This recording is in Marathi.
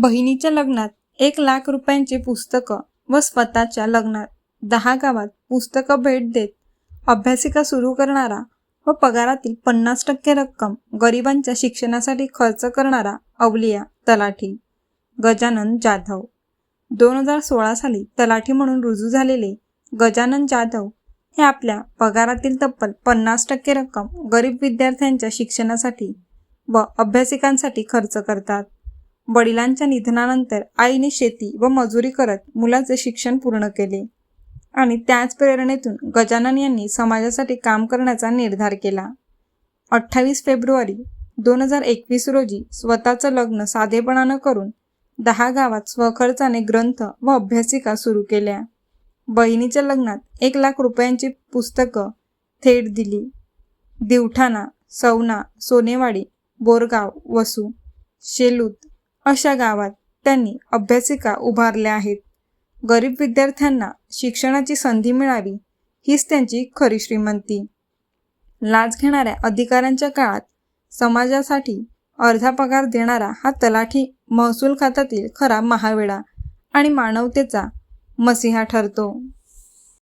बहिणीच्या लग्नात एक लाख रुपयांची पुस्तकं व स्वतःच्या लग्नात दहा गावात पुस्तकं भेट देत अभ्यासिका सुरू करणारा व पगारातील पन्नास टक्के रक्कम गरिबांच्या शिक्षणासाठी खर्च करणारा अवलिया तलाठी गजानन जाधव. दोन हजार सोळा साली तलाठी म्हणून रुजू झालेले गजानन जाधव हे आपल्या पगारातील तब्बल पन्नास टक्के रक्कम गरीब विद्यार्थ्यांच्या शिक्षणासाठी व अभ्यासिकांसाठी खर्च करतात. वडिलांच्या निधनानंतर आईने शेती व मजुरी करत मुलाचे शिक्षण पूर्ण केले. आणि त्याच प्रेरणेतून गजानन यांनी समाजासाठी काम करण्याचा निर्धार केला. अठ्ठावीस फेब्रुवारी दोन हजार एकवीस रोजी स्वतःचं लग्न साधेपणानं करून दहा गावात स्वखर्चाने ग्रंथ व अभ्यासिका सुरू केल्या. बहिणीच्या लग्नात एक लाख रुपयांची पुस्तकं थेट दिली. दिवठाणा सवना सोनेवाडी बोरगाव वसू शेलूत अशा गावात त्यांनी अभ्यासिका उभारल्या आहेत. गरीब विद्यार्थ्यांना शिक्षणाची संधी मिळावी हीच त्यांची खरी श्रीमंती. लाच घेणाऱ्या अधिकाऱ्यांच्या काळात समाजासाठी अर्धा पगार देणारा हा तलाठी महसूल खात्यातील खरा महावेळा आणि मानवतेचा मसिहा ठरतो.